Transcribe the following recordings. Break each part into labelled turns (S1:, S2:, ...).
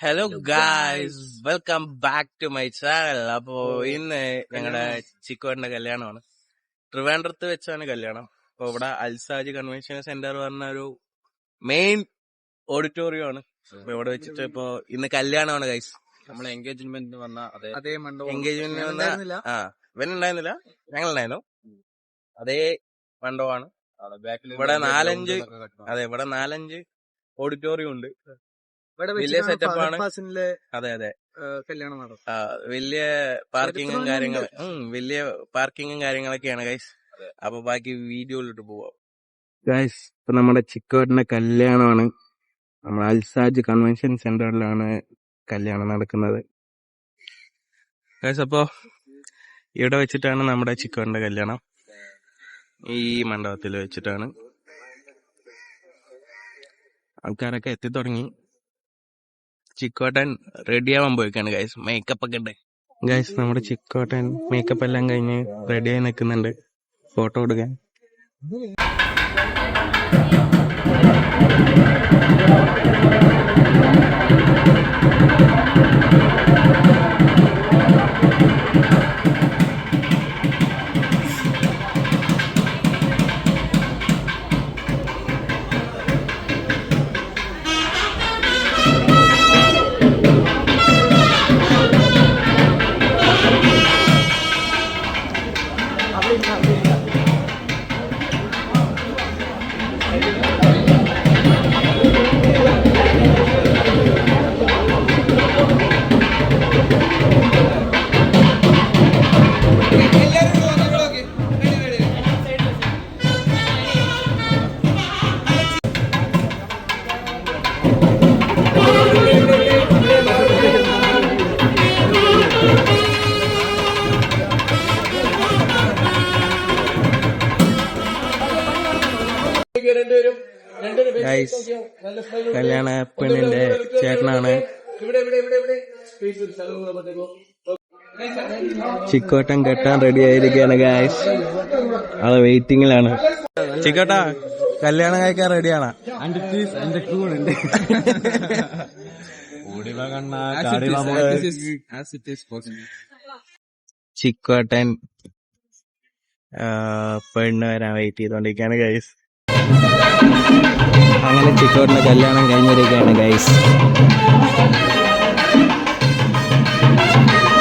S1: Hello guys welcome back to my channel അപ്പോ ഇന്ന് ഞങ്ങളുടെ ചിക്കോന്റെ കല്യാണമാണ്. ട്രിവാൻഡ്രത്ത് വെച്ചാണ് കല്യാണം. അപ്പൊ ഇവിടെ അൽസാജ് കൺവെൻഷൻ സെന്റർ പറഞ്ഞ ഒരു മെയിൻ ഓഡിറ്റോറിയം ആണ്. അപ്പൊ ഇവിടെ വെച്ചിട്ട് ഇപ്പൊ ഇന്ന് കല്യാണമാണ് ഗൈസ്
S2: നമ്മൾ എൻഗേജ്മെന്റ് വന്ന അതെ
S3: അതേ മണ്ഡപം.
S1: എൻഗേജ്മെന്റ് വന്ന? ആ ഇവൻ ഉണ്ടായിരുന്നില്ല. ഞങ്ങൾ ഉണ്ടായിരുന്നു അതേ മണ്ഡപമാണ്. ഇവിടെ നാലഞ്ച് അതെ ഇവിടെ നാലഞ്ച് ഓഡിറ്റോറിയം ഉണ്ട്. വലിയ സെറ്റപ്പ് ആണ്. അതെ അതെ.
S3: കല്യാണം
S1: വലിയ പാർക്കിങ്ങും കാര്യങ്ങളും വലിയ പാർക്കിങ്ങും കാര്യങ്ങളൊക്കെയാണ് ഗൈസ് അപ്പൊ ബാക്കി വീഡിയോയിലോട്ട് പോവാം. ഗൈസ് ഇപ്പൊ നമ്മുടെ ചിക്കോട്ടിന്റെ കല്യാണമാണ്. നമ്മുടെ അൽസാജ് കൺവെൻഷൻ സെന്ററിലാണ് കല്യാണം നടക്കുന്നത്. ഗൈസ് അപ്പോ ഇവിടെ വെച്ചിട്ടാണ് നമ്മുടെ ചിക്കോട്ടിന്റെ കല്യാണം. ഈ മണ്ഡപത്തിൽ വെച്ചിട്ടാണ്. ആൾക്കാരൊക്കെ എത്തി തുടങ്ങി. ചിക്കോട്ടൻ റെഡി ആവാൻ പോയിക്കാണ് ഗൈസ് മേക്കപ്പ് ഒക്കെ ഉണ്ട് ഗൈസ് നമ്മുടെ ചിക്കോട്ടൻ മേക്കപ്പ് എല്ലാം കഴിഞ്ഞ് റെഡി ആയി നിൽക്കുന്നുണ്ട്. ഫോട്ടോ എടുക്കാൻ. ഗൈസ് കല്യാണ പെണ്ണിന്റെ ചേട്ടനാണ്. ചിക്കോട്ടൻ കെട്ടാൻ റെഡി ആയിരിക്കാണ് ഗായ്സ് അത് വെയിറ്റിംഗിലാണ് ചിക്കോട്ടാ കല്യാണം കഴിക്കാൻ റെഡിയാണ് ചിക്കോട്ടൻ ആ, പെണ്ണ് വരാൻ വെയിറ്റ് ചെയ്തോണ്ടിരിക്കാണ് ഗൈസ് അങ്ങനെ ചിക്കോട്ടിന്റെ കല്യാണം കഴിഞ്ഞിരിക്കുകയാണ് ഗൈസ്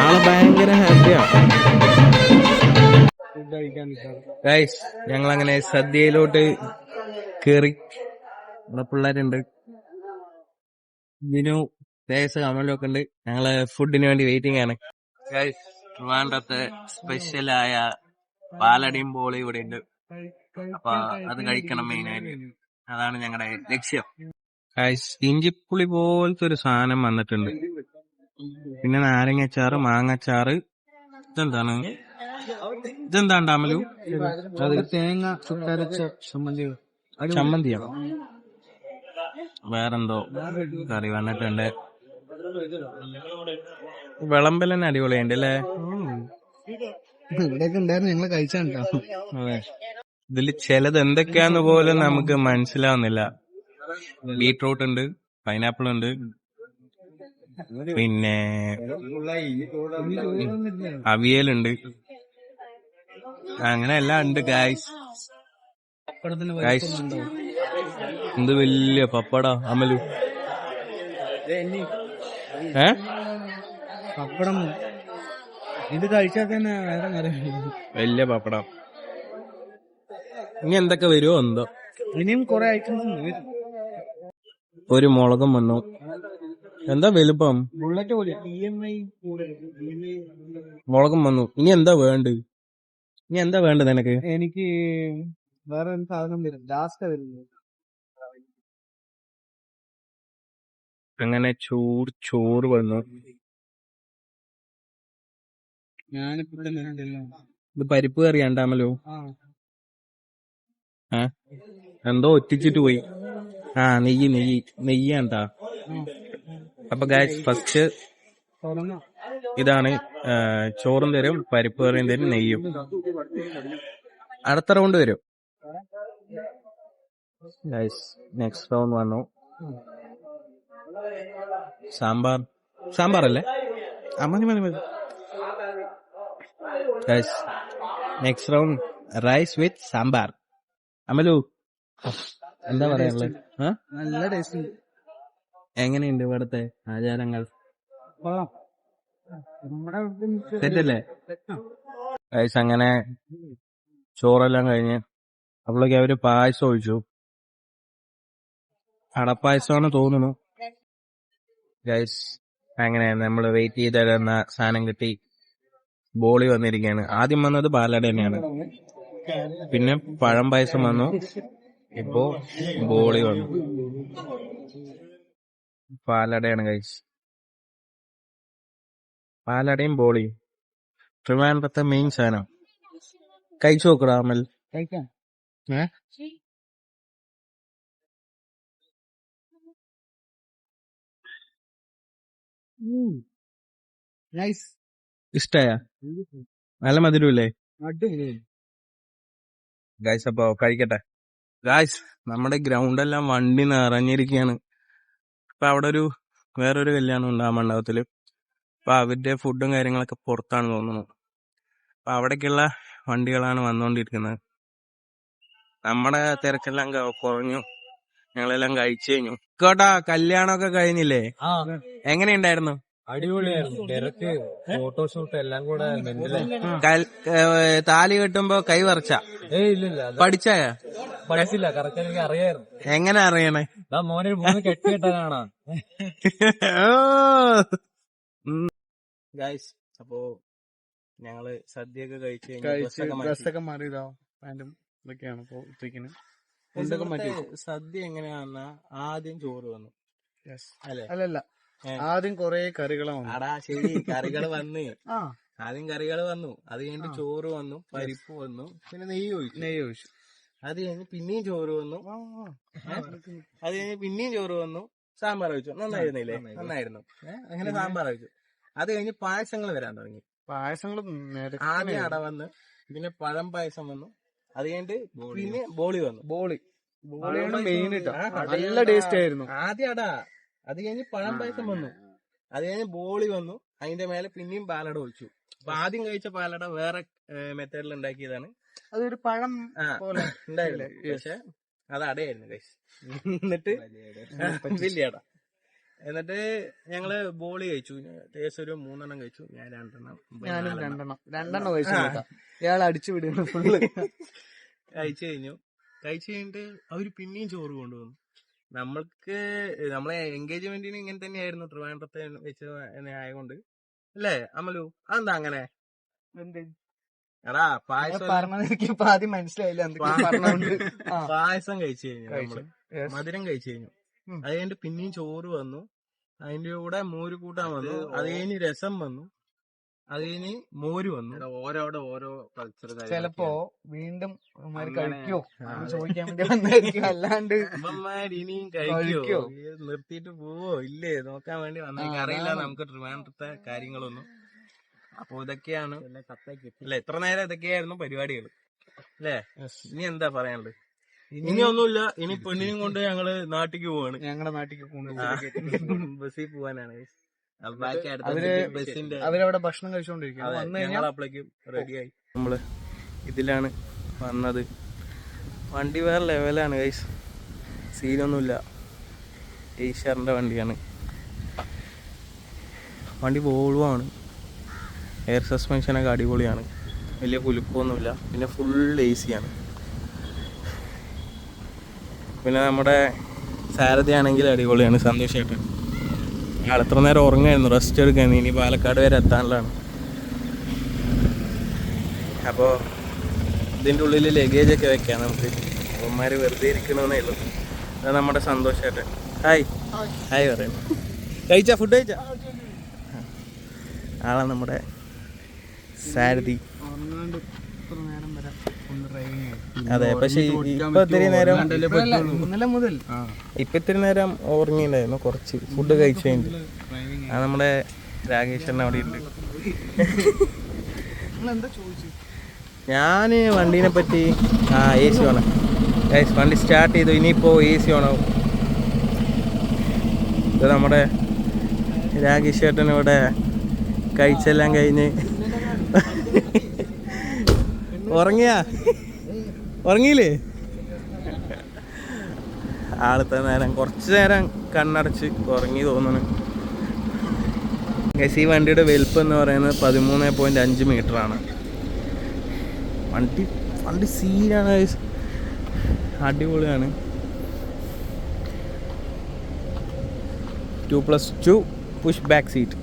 S1: ആൾ ഭയങ്കര ഹാപ്പിയാണ് ഗൈസ് ഞങ്ങൾ അങ്ങനെ സദ്യയിലോട്ട് കേറി. ഇവിടെ പിള്ളേരുണ്ട്. വിനു ദേശ കമലൊക്കെ ഉണ്ട്. ഞങ്ങൾ ഫുഡിന് വേണ്ടി വെയിറ്റിംഗ് ആണ്. ഗൈസ് ട്രിവാൻഡ്രത്തെ സ്പെഷ്യലായ പാലടിയും ബോളി ഇവിടെ ഉണ്ട് അപ്പൊ അത് കഴിക്കണം മെയിൻ മെയിനായിട്ട് അതാണ് ഞങ്ങളുടെ ലക്ഷ്യം. ഇഞ്ചിപ്പുളി പോലത്തെ ഒരു സാധനം വന്നിട്ടുണ്ട്. പിന്നെ നാരങ്ങച്ചാറ് മാങ്ങച്ചാറ്. ഇതെന്താണ്? ഇതെന്താണ് അമലു?
S3: തേങ്ങ ചുട്ടരച്ച ചമ്മന്തി.
S1: ചമ്മന്തിയോ? വേറെന്തോ കറി വന്നിട്ടുണ്ട്. വിളമ്പലന്നെ അടിപൊളിയുണ്ട് അല്ലേ
S3: ഇവിടെയൊക്കെ ഉണ്ടായിരുന്നു ഞങ്ങൾ കഴിച്ചാണ്ടോ
S1: അതെ. ഇതിൽ ചിലത് എന്തൊക്കെയാന്ന് പോലും നമുക്ക് മനസ്സിലാവുന്നില്ല. ബീട്രൂട്ട് ഉണ്ട് പൈനാപ്പിൾ ഉണ്ട്. പിന്നെ അവിയലുണ്ട്. അങ്ങനെ എല്ലാം ഉണ്ട് ഗായ്സ് ഗായ്സ് എന്ത് വലിയ പപ്പട അമലു? ഏ?
S3: പപ്പടം. ഇത് കഴിച്ചാൽ തന്നെ വേറെ
S1: വലിയ പപ്പടം. ഇനി എന്തൊക്കെ വരുമോ എന്തോ?
S3: ഇനിയും കുറെ ഐറ്റംസ്
S1: ഒരു മുളകും വന്നു എന്താ വലുപ്പം?
S3: ബുള്ളറ്റ് പോലെ
S1: മുളകും വന്നു ഇനി എന്താ വേണ്ടത്? ഇനി എന്താ വേണ്ടത് നിനക്ക്?
S3: എനിക്ക് വേറെ ഒരു സാധനം വരും ലാസ്റ്റ് വരുന്നത്.
S1: അങ്ങനെ ചോറ് ചോറ് വന്നു.
S3: ഞാനിപ്പോ.
S1: ഇത് പരിപ്പ് കറി ഉണ്ടാമല്ലോ എന്തോ ഒറ്റിച്ചിട്ട് പോയി. ആ നെയ്യ് നെയ്യ് നെയ്യ എന്താ അപ്പൊ ഗായ്സ് ഫസ്റ്റ് ഇതാണ് ചോറും തരും പരിപ്പ് കറിയും തരും നെയ്യും. അടുത്ത റൗണ്ട് വരും. ഗൈസ് നെക്സ്റ്റ് റൗണ്ട് വന്നു. സാമ്പാർ. സാമ്പാർ അല്ലേ? മതി മതി മതി. Next round rice with sambar. Amalu എന്താ പറയാനുള്ളത്?
S3: നല്ല ടേസ്റ്റ്
S1: എങ്ങനെയുണ്ട് ഇവിടുത്തെ ആചാരങ്ങൾ? തെറ്റല്ലേ? ഗൈസ് അങ്ങനെ ചോറെല്ലാം കഴിഞ്ഞ് അപ്പോഴേക്ക് അവർ പായസം ഒഴിച്ചു. അടപ്പായസമാണ് തോന്നുന്നു. ഗൈസ് അങ്ങനെ നമ്മൾ വെയിറ്റ് ചെയ്തിരുന്ന സാധനം കിട്ടി. ബോളി വന്നിരിക്കുകയാണ്. ആദ്യം വന്നത് പാലട തന്നെയാണ്. പിന്നെ പഴം പായസം വന്നു. ഇപ്പോ ബോളി വന്നു. പാലടയാണ് കഴിച്ച് പാലടയും ബോളിയും. ട്രിവാൻഡ്രത്തെ മെയിൻ സാധനം. കഴിച്ചു നോക്കടാ അമൽ. ഏ? ഇഷ്ടായ? നല്ല മധുരമില്ലേ?
S3: അടിപൊളി.
S1: ഗായ്സ് അപ്പൊ കഴിക്കട്ടെ? ഗായ്സ് നമ്മുടെ ഗ്രൗണ്ട് എല്ലാം വണ്ടി നിറഞ്ഞിരിക്കുകയാണ് അപ്പൊ അവിടെ ഒരു വേറൊരു കല്യാണം ഉണ്ട് ആ മണ്ഡപത്തിൽ. അപ്പൊ അവരുടെ ഫുഡും കാര്യങ്ങളൊക്കെ പുറത്താണ് തോന്നുന്നു. അപ്പൊ അവിടേക്കുള്ള വണ്ടികളാണ് വന്നുകൊണ്ടിരിക്കുന്നത് നമ്മുടെ തിരക്കെല്ലാം കുറഞ്ഞു. ഞങ്ങളെല്ലാം കഴിച്ചു കഴിഞ്ഞു. കേട്ടാ കല്യാണമൊക്കെ കഴിഞ്ഞില്ലേ? എങ്ങനെയുണ്ടായിരുന്നു?
S2: അടിപൊളിയായിരുന്നു. ഫോട്ടോഷൂട്ട് എല്ലാം കൂടെ
S1: ഏ, താലി കെട്ടുമ്പോ കൈ വറച്ച പഠിച്ചായ?
S2: പഠിച്ചില്ല കറക്റ്റ് എനിക്ക് അറിയായിരുന്നു.
S1: എങ്ങനെ അറിയണേ?
S2: മോനെ മൂന്ന് കെട്ടി കെട്ടാനാണോ
S1: ഗൈസ് അപ്പോ ഞങ്ങൾ സദ്യയൊക്കെ കഴിച്ചു ഡ്രസ്സൊക്കെ
S3: മാറിയതാ പാന്റും ഇതൊക്കെയാണ്
S1: സദ്യ എങ്ങനെയാണെന്നാ ആദ്യം ചോറ് വന്നു. അല്ലെ?
S3: അല്ലല്ല.
S1: ഏ.
S3: ആദ്യം കൊറേ കറികളാണ് വന്നു.
S1: അടാ ശരി കറികൾ വന്ന്.
S3: ആ.
S1: ആദ്യം കറികൾ വന്നു. അത് കഴിഞ്ഞിട്ട് ചോറ് വന്നു പരിപ്പ് വന്നു പിന്നെ നെയ്യ് ഒഴിച്ചു.
S3: നെയ്യ് ഒഴിച്ചു.
S1: അത് കഴിഞ്ഞ് പിന്നെയും ചോറ് വന്നു. അത് കഴിഞ്ഞ് പിന്നെയും ചോറ് വന്നു സാമ്പാർ ഒഴിച്ചു. നന്നായിരുന്നില്ലേ? നന്നായിരുന്നു. അങ്ങനെ സാമ്പാർ ഒഴിച്ചു? അത് കഴിഞ്ഞ് പായസങ്ങൾ വരാൻ തുടങ്ങി.
S3: പായസങ്ങൾ
S1: ആദ്യം അട വന്ന് പിന്നെ പഴം പായസം വന്നു. അത് കഴിഞ്ഞിട്ട് പിന്നെ ബോളി വന്നു.
S3: ബോളി. ബോളിയാണ് മെയിൻ നല്ല. ടേസ്റ്റ് ആയിരുന്നു.
S1: ആദ്യം അട. അത് കഴിഞ്ഞ് പഴം പായസം വന്നു. അത് കഴിഞ്ഞ് ബോളി വന്നു. അതിന്റെ മേലെ പിന്നെയും പാലട ഒഴിച്ചു. അപ്പൊ ആദ്യം കഴിച്ച പാലട വേറെ മെത്തേഡിൽ ഉണ്ടാക്കിയതാണ്.
S3: അതൊരു പഴം പോലെ
S1: ഉണ്ടായിരുന്നു. പക്ഷെ അത് അടയായിരുന്നു കഴിച്ച് എന്നിട്ട് വലിയട എന്നിട്ട് ഞങ്ങൾ ബോളി കഴിച്ചു. ടേസ്റ്റ് ഒരു മൂന്നെണ്ണം കഴിച്ചു. ഞാൻ രണ്ടെണ്ണം
S3: ഞാനും രണ്ടെണ്ണം. രണ്ടെണ്ണം കഴിച്ചു ഇയാൾ അടിച്ചു വിടുന്നു ഫുള്ള്
S1: കഴിച്ചു കഴിഞ്ഞു. കഴിച്ചു കഴിഞ്ഞിട്ട് അവർ പിന്നെയും ചോറ് കൊണ്ടുവന്നു. നമ്മൾക്ക് നമ്മളെ എൻഗേജ്മെന്റിന് ഇങ്ങനെ തന്നെയായിരുന്നു ട്രിവാൻഡ്രത്തെ വെച്ച് ആയതുകൊണ്ട് അല്ലേ അമലു? അതെന്താ അങ്ങനെ? എടാ പായസം
S3: പറഞ്ഞത് ആദ്യം മനസ്സിലായില്ല.
S1: പായസം കഴിച്ചു കഴിഞ്ഞു
S3: നമ്മൾ.
S1: മധുരം കഴിച്ചു കഴിഞ്ഞു.
S3: അതിന്റെ
S1: അത് കഴിഞ്ഞിട്ട് പിന്നെയും ചോറ് വന്നു. അതിന്റെ കൂടെ മോര് കൂട്ടാൻ വന്നു. അത് കഴിഞ്ഞ് രസം വന്നു. അത് കഴിഞ്ഞ് മോര് വന്നു.
S2: ഓരോടെ ഓരോ കൾച്ചർ
S3: ചെലപ്പോ വീണ്ടും കഴിക്കോ? ചോദിക്കാൻ വേണ്ടി വന്നായിരിക്കും അല്ലാണ്ട്
S1: അമ്മമാര് ഇനിയും കഴിക്കോ? നിർത്തിയിട്ട് പോവോ? ഇല്ലേ? നോക്കാൻ വേണ്ടി വന്നേക്ക് അറിയില്ല നമുക്ക് ട്രിവാൻഡ്രത്തെ കാര്യങ്ങളൊന്നും. അപ്പൊ ഇതൊക്കെയാണ്. അല്ലെ എത്ര നേരം ഇതൊക്കെയായിരുന്നു പരിപാടികൾ അല്ലേ? ഇനി എന്താ പറയാനുള്ളത്? ഇനി ഒന്നുമില്ല ഇനി പെണ്ണിനും കൊണ്ട് ഞങ്ങൾ നാട്ടിക്ക് പോവാണ്.
S3: ഞങ്ങളുടെ നാട്ടിക്ക്
S1: ബസ്സിൽ പോവാനാണ്.
S3: അവരവിടെ ഭക്ഷണം കഴിച്ചോണ്ടിരിക്കും.
S1: നമ്മൾ ഇതിലാണ് വന്നത്. വണ്ടി വേറെ ലെവലാണ് ഗൈസ് സീനൊന്നുമില്ല ഏഷ്യാറിന്റെ വണ്ടിയാണ്. വണ്ടി വോൾവാണ് എയർ സസ്പെൻഷനൊക്കെ അടിപൊളിയാണ്. വലിയ കുലുക്കമൊന്നുമില്ല. പിന്നെ ഫുൾ എ സിയാണ് പിന്നെ നമ്മുടെ സാരഥി ആണെങ്കിൽ അടിപൊളിയാണ് സന്തോഷമായിട്ട് എത്ര നേരം ഉറങ്ങായിരുന്നു? റെസ്റ്റ് എടുക്കാൻ. ഇനി പാലക്കാട് വരെ എത്താനുള്ളതാണ്. അപ്പോൾ ഇതിന്റെ ഉള്ളിൽ ലഗേജ് ഒക്കെ വെക്കാം നമുക്ക്. അവന്മാർ വെറുതെ ഇരിക്കണമെന്നേ ഉള്ളൂ. അത് നമ്മുടെ സന്തോഷമായിട്ട് ഹായ് ഹായ് പറയുന്നു കഴിച്ചാ? ഫുഡ് കഴിച്ചാ? ആളാണ് നമ്മുടെ സാരഥി
S3: ഉറങ്ങാണ്ട് ഇത്ര നേരം വരെ ഫുൾ ഡ്രൈവിംഗ് ആയി
S1: അതെ പക്ഷെ ഇപ്പൊ ഇത്തിരി നേരം
S3: ഇന്നലെ മുതൽ.
S1: ഇപ്പൊ ഇത്തിരി നേരം ഓർമ്മയുണ്ടായിരുന്നു കുറച്ച് ഫുഡ് കഴിച്ചു കഴിഞ്ഞിട്ട്. ആ നമ്മുടെ രാകേഷ് അവിടെ ഉണ്ട് ഞാൻ വണ്ടീനെ പറ്റി ആ എ സി വേണം. വണ്ടി സ്റ്റാർട്ട് ചെയ്തു ഇനിയിപ്പോൾ എ സി വേണം. ഇത് നമ്മുടെ രാകേഷ് ചേട്ടൻ ഇവിടെ കഴിച്ചെല്ലാം കഴിഞ്ഞ്. ഉറങ്ങിയാ? ഉറങ്ങിയില്ലേ? ആളത്തെ നേരം? കുറച്ച് നേരം കണ്ണടച്ച് ഉറങ്ങി തോന്നുന്നു. ഈ വണ്ടിയുടെ വലിപ്പം എന്ന് പറയുന്നത് പതിമൂന്ന് പോയിന്റ് അഞ്ച് മീറ്റർ ആണ്. വണ്ടി വണ്ടി സീനാണ്. അടിപൊളിയാണ്. Two plus two push back seat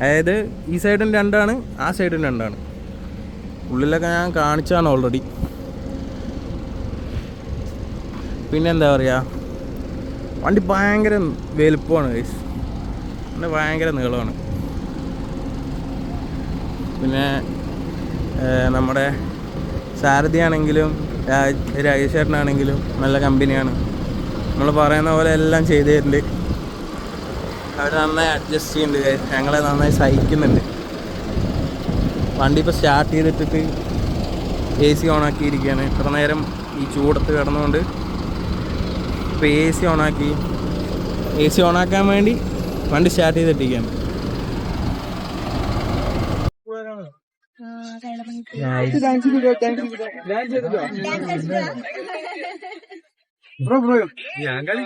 S1: അതായത് ഈ സൈഡും രണ്ടാണ് ആ സൈഡും രണ്ടാണ്. ഉള്ളിലൊക്കെ ഞാൻ കാണിച്ചാണ് ഓൾറെഡി പിന്നെ എന്താ പറയുക വണ്ടി ഭയങ്കര വലുപ്പമാണ് ഗൈസ് വണ്ടി ഭയങ്കര നീളമാണ്. പിന്നെ നമ്മുടെ സാരഥി ആണെങ്കിലും രാജേഷ് ചേട്ടനാണെങ്കിലും നല്ല കമ്പനിയാണ്. നമ്മൾ പറയുന്ന പോലെ എല്ലാം ചെയ്തു തരുന്നുണ്ട് അവർ നന്നായി അഡ്ജസ്റ്റ് ചെയ്യുന്നുണ്ട്. ഞങ്ങളെ നന്നായി സഹിക്കുന്നുണ്ട്. വണ്ടി ഇപ്പോൾ സ്റ്റാർട്ട് ചെയ്തിട്ടിട്ട് എ സി ഓണാക്കിയിരിക്കുകയാണ് ഇത്ര നേരം ഈ ചൂടത്ത് കിടന്നുകൊണ്ട് ഇപ്പോൾ എ സി ഓണാക്കി. എ സി ഓണാക്കാൻ വേണ്ടി വണ്ടി സ്റ്റാർട്ട് ചെയ്തിട്ടിരിക്കാം
S3: ബ്രോ ബ്രോ
S2: ഞാൻ കളി